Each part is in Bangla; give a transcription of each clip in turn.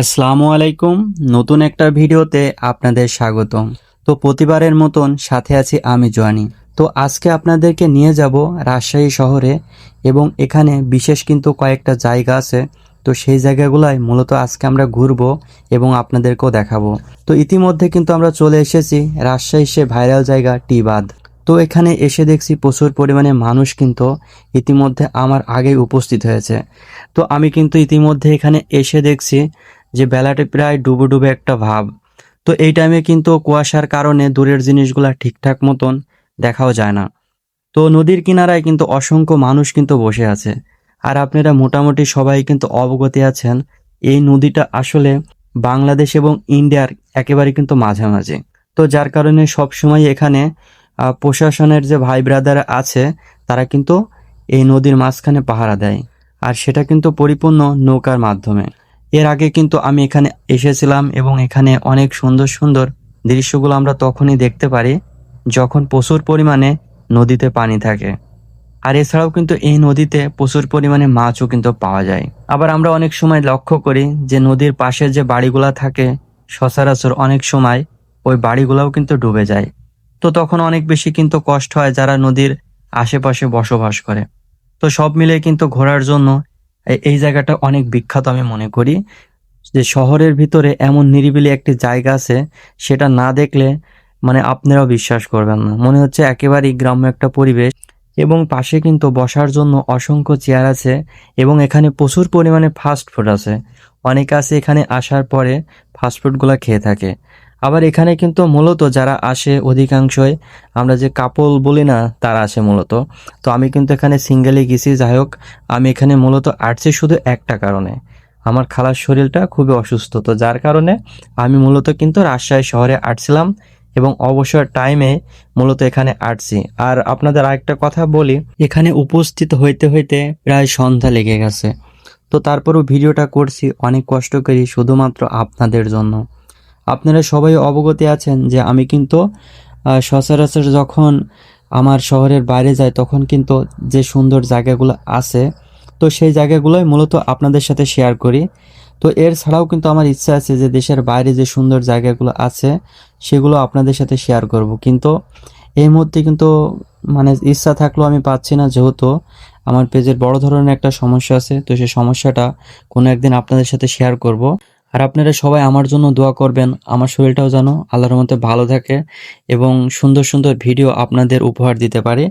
আসসালামু আলাইকুম। নতুন একটা ভিডিওতে আপনাদের স্বাগতম। তো প্রতিবারের মতন সাথে আছি আমি জোয়ানি। তো আজকে আপনাদেরকে নিয়ে যাব রাজশাহী শহরে এবং এখানে বিশেষ কিন্তু কয়েকটা জায়গা আছে। তো সেই জায়গাগুলাই মূলত আজকে আমরা ঘুরবো এবং আপনাদেরকেও দেখাবো। তো ইতিমধ্যে কিন্তু আমরা চলে এসেছি রাজশাহী সে ভাইরাল জায়গা টিবাদ। তো এখানে এসে দেখছি প্রচুর পরিমাণে মানুষ কিন্তু ইতিমধ্যে আমার আগেই উপস্থিত হয়েছে। তো আমি কিন্তু ইতিমধ্যে এখানে এসে দেখছি যে বেলাটি প্রায় ডুবে ডুবে একটা ভাব। তো এই টাইমে কিন্তু কুয়াশার কারণে দূরের জিনিসগুলা ঠিকঠাক মতন দেখাও যায় না। তো নদীর কিনারায় কিন্তু অসংখ্য মানুষ কিন্তু বসে আছে। আর আপনারা মোটামুটি সবাই কিন্তু অবগতি আছেন, এই নদীটা আসলে বাংলাদেশ এবং ইন্ডিয়ার একেবারে কিন্তু মাঝামাঝি। তো যার কারণে সবসময় এখানে প্রশাসনের যে ভাই ব্রাদার আছে, তারা কিন্তু এই নদীর মাঝখানে পাহারা দেয়। আর সেটা কিন্তু পরিপূর্ণ নৌকার মাধ্যমে। এর আগে কিন্তু আমি এখানে এসেছিলাম এবং এখানে অনেক সুন্দর সুন্দর দৃশ্যগুলো আমরা তখনই দেখতে পারি যখন প্রচুর পরিমাণে নদীতে পানি থাকে। আর এছাড়াও কিন্তু এই নদীতে প্রচুর পরিমাণে মাছও কিন্তু পাওয়া যায়। আবার আমরা অনেক সময় লক্ষ্য করি যে নদীর পাশে যে বাড়িগুলা থাকে, সচরাচর অনেক সময় ওই বাড়িগুলাও কিন্তু ডুবে যায়। তো তখন অনেক বেশি কিন্তু কষ্ট হয় যারা নদীর আশেপাশে বসবাস করে। তো সব মিলে কিন্তু ঘোরার জন্য এই জায়গাটা অনেক বিখ্যাত আমি মনে করি। যে শহরের ভিতরে এমন নিরিবিলি একটি জায়গা আছে, সেটা না দেখলে মানে আপনারাও বিশ্বাস করবেন না। মনে হচ্ছে একেবারেই গ্রাম্য একটা পরিবেশ এবং পাশে কিন্তু বসার জন্য অসংখ্য চেয়ার আছে এবং এখানে প্রচুর পরিমাণে ফাস্ট ফুড আছে। অনেকে আছে এখানে আসার পরে ফাস্ট ফুডগুলো খেয়ে থাকে। আবার এখানে কিন্তু মূলত যারা আসে অধিকাংশই, আমরা যে কাপল বলি না, তারা আসে মূলত। তো আমি কিন্তু এখানে সিঙ্গেলে গেছি, যাই হোক, আমি এখানে মূলত আসছি শুধু একটা কারণে। আমার খালার শরীরটা খুবই অসুস্থ, তো যার কারণে আমি মূলত কিন্তু রাজশাহী শহরে আসছিলাম এবং অবসর টাইমে মূলত এখানে আসছি। আর আপনাদের আরেকটা কথা বলি, এখানে উপস্থিত হইতে হইতে প্রায় সন্ধ্যা লেগে গেছে। তো তারপরও ভিডিওটা করছি, অনেক কষ্ট করি, শুধুমাত্র আপনাদের জন্য। আপনারা সবাই অবগতি আছেন যে আমি কিন্তু সচরাচর যখন আমার শহরের বাইরে যাই, তখন কিন্তু যে সুন্দর জায়গাগুলো আছে, তো সেই জায়গাগুলোই মূলত আপনাদের সাথে শেয়ার করি। তো এর ছাড়াও কিন্তু আমার ইচ্ছা আছে যে দেশের বাইরে যে সুন্দর জায়গাগুলো আছে, সেগুলো আপনাদের সাথে শেয়ার করব। কিন্তু এই মুহূর্তে কিন্তু মানে ইচ্ছা থাকলেও আমি পাচ্ছি না, যেহেতু আমার পেজের বড় ধরনের একটা সমস্যা আছে, তো সেই সমস্যাটা কোনো একদিন আপনাদের সাথে শেয়ার করব। আর আপনারা সবাই আমার জন্য দোয়া করবেন, আমার শরীরটাও যেন আল্লাহর মধ্যে ভালো থাকে এবং সুন্দর সুন্দর ভিডিও আপনাদের উপহার দিতে পারে।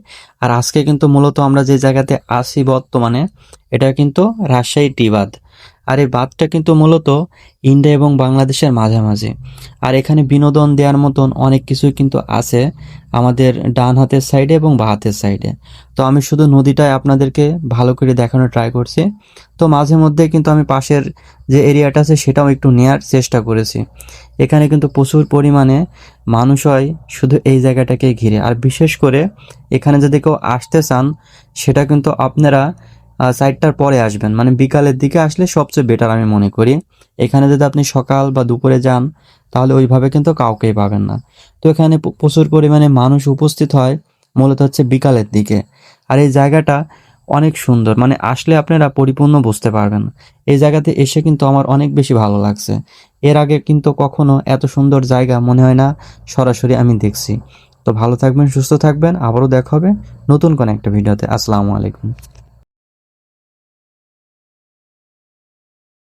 আর আজকে কিন্তু মূলত আমরা যে জায়গাতে আসি বর্তমানে, এটা কিন্তু রাজশাহী টি বাঁধ। আর এই বাঁধটা কিন্তু মূলত ইন্ডিয়া এবং বাংলাদেশের মাঝামাঝি। আর এখানে বিনোদন দেওয়ার মতন অনেক কিছুই কিন্তু আছে আমাদের ডান হাতের সাইডে এবং বা হাতের সাইডে তো আমি শুধু নদীটায় আপনাদেরকে ভালো করে দেখানোর ট্রাই করছি। তো মাঝে মধ্যে কিন্তু আমি পাশের যে এরিয়াটা আছে সেটাও একটু নেয়ার চেষ্টা করেছি। এখানে কিন্তু প্রচুর পরিমাণে মানুষ হয় শুধু এই জায়গাটাকে ঘিরে। আর বিশেষ করে এখানে যদি কেউ আসতে চান, সেটা কিন্তু আপনারা সাইডটার পরে আসবেন। মানে বিকালের দিকে আসলে সবচেয়ে বেটার আমি মনে করি। এখানে যদি আপনি সকাল বা দুপুরে যান, তাহলে ওইভাবে কিন্তু কাউকেই পাবেন না। তো এখানে প্রচুর পরিমাণে মানুষ উপস্থিত হয়, মূলত হচ্ছে বিকালের দিকে। আর এই জায়গাটা অনেক সুন্দর। মানে আসলে আপনারা পরিপূর্ণ বুঝতে পারবেন। এই জায়গাতে এসে কিন্তু আমার অনেক বেশি ভালো লাগছে। এর আগে কিন্তু কখনো এত সুন্দর জায়গা মনে হয় না, সরাসরি আমি দেখছি। তো ভালো থাকবেন, সুস্থ থাকবেন। আবারও দেখা হবে নতুন কোনো একটা ভিডিওতে। আসসালামু আলাইকুম।